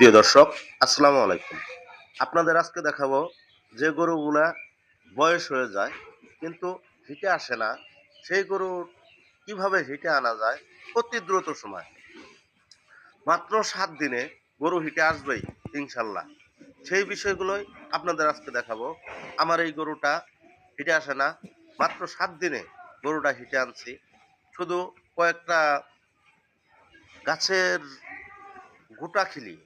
প্রিয় দর্শক, আসসালামু আলাইকুম। আপনাদের আজকে দেখাবো যে গরুগুলা বয়স হয়ে যায় কিন্তু হিটে আসে না, সেই গরুর কীভাবে হিটে আনা যায় অতি দ্রুত সময়। মাত্র সাত দিনে গরু হিটে আসবেই, ইনশাল্লাহ। সেই বিষয়গুলোই আপনাদের আজকে দেখাবো। আমার এই গরুটা হিটে আসে না, মাত্র সাত দিনে গরুটা হিটে আনছি। শুধু কয়েকটা গাছের গোটা খিলি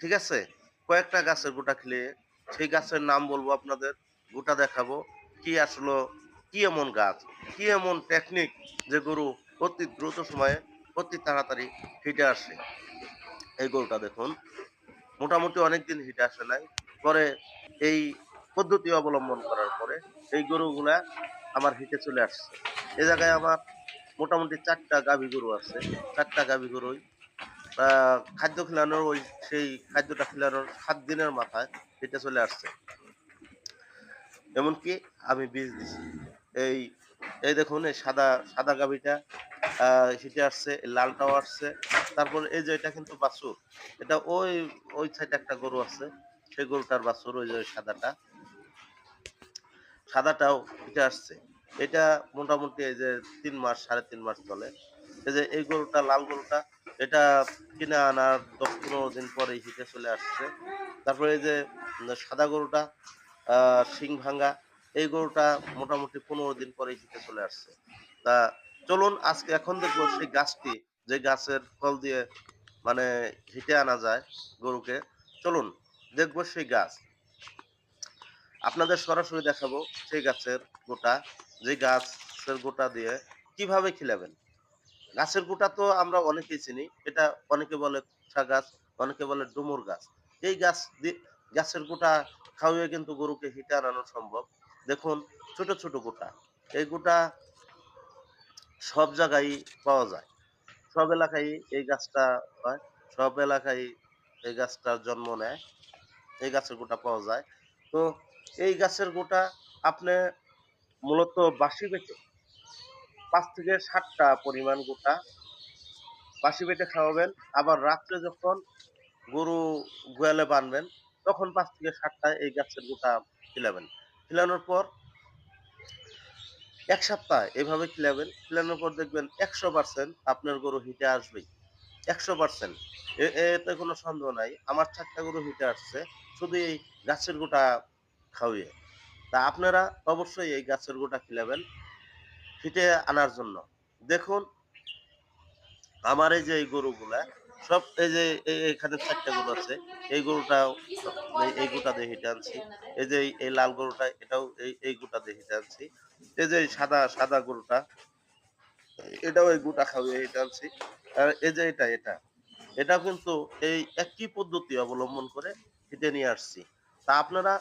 ঠিক আছে? কয়েকটা গাছের গোটা খেলে সেই গাছের নাম বলব আপনাদের, গোটা দেখাবো। কি আসলো? কি এমন গাছ? কি এমন টেকনিক যে গরু অতি দ্রুত সময়ে, অতি তাড়াতাড়ি হিটে আসে? এই গরুটা দেখুন। মোটামুটি অনেকদিন হিটে আসে নাই। পরে এই পদ্ধতি অবলম্বন করার পরে এই গরুগুলা আমার হিটে চলে আসছে। এ জায়গায় আমার মোটামুটি চারটা গাভী গরু আছে। চারটা গাভী গরুই খাদ্য খেলানোর ওই সেই খাদ্যটা খেলানোর সাত দিনের মাথায় এটা চলে আসছে। এমনকি আমি বীজ দিছি। এই এই দেখুন, এই সাদা সাদা গাভিটা হিটে আসছে লালটাও আসছে। তারপর এই যে এটা কিন্তু বাছুর। এটা ওই ওই সাইডে একটা গরু আছে, সেই গরুটার বাছুর, ওই যে সাদাটা। সাদাটাও হিটে আসছে। এটা মোটামুটি এই যে তিন মাস, সাড়ে তিন মাস চলে। এই যে এই গরুটা, লাল গরুটা এটা কিনে আনার দশ পনেরো দিন পরে হিটে চলে আসছে। তারপরে এই যে সাদা গরুটা শিং ভাঙ্গা, এই গরুটা মোটামুটি পনেরো দিন পরে হিটে চলে আসছে। তা চলুন, আজকে এখন দেখব সেই গাছটি, যে গাছের ফল দিয়ে মানে হিটে আনা যায় গরুকে। চলুন, দেখব সেই গাছ। আপনাদের সরাসরি দেখাবো সেই গাছের গোটা, যে গাছের গোটা দিয়ে কীভাবে খিলাবেন। গাছের গোটা তো আমরা অনেকেই চিনি। এটা অনেকে বলে গাছ, অনেকে বলে ডুমুর গাছ। এই গাছ গাছের গোটা খাওয়িয়ে কিন্তু গরুকে হিটে আনানো সম্ভব। দেখুন, ছোট ছোট গোটা। এই গোটা সব জায়গায় পাওয়া যায়। সব এলাকায় এই গাছটা হয়, সব এলাকায় এই গাছটার জন্ম নেয়, এই গাছের গোটা পাওয়া যায়। তো এই গাছের গোটা আপনি মূলত বাসি বেটে পাঁচ থেকে সাতটা পরিমাণ গোটা। বাসি পেটে খাওয়াবেন, আবার রাত্রে যখন গরু গোয়ালে বানবেন, তখন পাঁচ থেকে সাতটা এই গাছের গোটা খিলাবেন খিলানোর পর এক সপ্তাহ এভাবে খিলাবেন খিলানোর পর দেখবেন একশো পার্সেন্ট আপনার গরু হিটে আসবেই। একশো পার্সেন্ট। এতে কোনো সন্দেহ নাই, আমার চারটা গরু হিটে আসছে, শুধু এই গাছের গোটা খাওয়িয়ে। তা আপনারা অবশ্যই এই গাছের গোটা খিলাবেন হিটে আনার জন্য। দেখুন, আমার এই যে এই গরুগুলা, সব এই যে এখানে চারটা গরু আছে, এই গরুটাও এই- গোটা দিয়ে হেঁটে আনছি। এই যে এই- লাল গরুটা, এটাও এই এই গোটা দিয়ে হেঁটে আনছি। এই যে সাদা সাদা গরুটা, এটাও এই গোটা খাওয়িয়ে হেঁটে আনছি। আর এই যে এটা এটা এটা কিন্তু এই একই পদ্ধতি অবলম্বন করে হেঁটে নিয়ে আসছি। তা আপনারা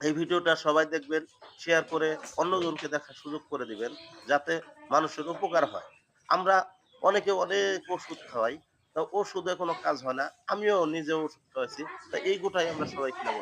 এই ভিডিওটা সবাই দেখবেন শেয়ার করে অন্যজনকে দেখার সুযোগ করে দিবেন, যাতে মানুষের উপকার হয়। আমরা অনেকে অনেক ওষুধ খাওয়াই, তা ওষুধে কোনো কাজ হয় না, আমিও নিজে ওষুধ খাওয়াইছি, তা এই গোটাই আমরা সবাই খাব